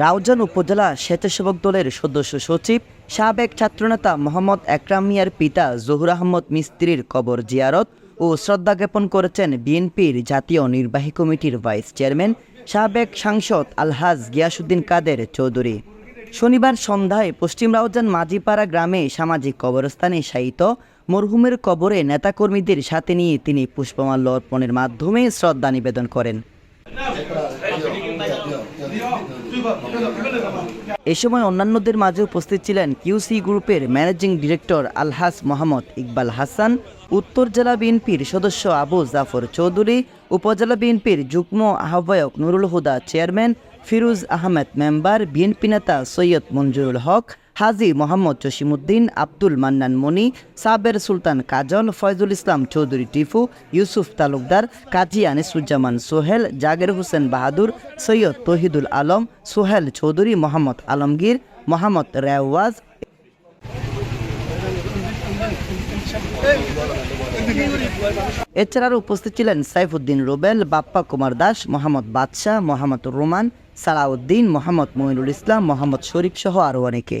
রাউজান উপজেলা স্বেচ্ছাসেবক দলের সদস্য সচিব, সাবেক ছাত্রনেতা মোহাম্মদ একরাম মিয়ার পিতা জহুর আহমদ মিস্ত্রির কবর জিয়ারত ও শ্রদ্ধা জ্ঞাপন করেছেন বিএনপির জাতীয় নির্বাহী কমিটির ভাইস চেয়ারম্যান, সাবেক সাংসদ আলহাজ গিয়াসুদ্দিন কাদের চৌধুরী। শনিবার সন্ধ্যায় পশ্চিম রাউজান মাঝিপাড়া গ্রামে সামাজিক কবরস্থানে শায়িত মরহুমের কবরে নেতাকর্মীদের সাথে নিয়ে তিনি পুষ্পমাল্য অর্পণের মাধ্যমে শ্রদ্ধা নিবেদন করেন। এ সময় অন্যান্যদের মাঝে উপস্থিত ছিলেন কিউসি গ্রুপের ম্যানেজিং ডিরেক্টর আলহাস মোহাম্মদ ইকবাল হাসান, উত্তর জেলা বিএনপির সদস্য আবু জাফর চৌধুরী, উপজেলা বিএনপির যুগ্ম আহ্বায়ক Nurul Huda chairman Firuz Ahmed member, BNP নেতা সৈয়দ মঞ্জুরুল হক হাজি মোহাম্মদ জসিমুদ্দিন আব্দুল মান্নান মনি, সাবের সুলতান কাজল, ফয়জুল ইসলাম চৌধুরী টিফু ইউসুফ তালুকদার, কাজী আনিসুজ্জামান সোহেল, জাগের হোসেন বাহাদুর, সৈয়দ তহিদুল আলম, সোহেল চৌধুরী, মোহাম্মদ আলমগীর, মোহাম্মদ রেওয়াজ। এছাড়াও উপস্থিত ছিলেন সাইফুদ্দিন রুবেল, বাপ্পা কুমার দাস, মোহাম্মদ বাদশাহ মোহাম্মদ রোমান সালাউদ্দিন, মোহাম্মদ মইনুল ইসলাম, মোহাম্মদ শরীফ সহ আরও অনেকে।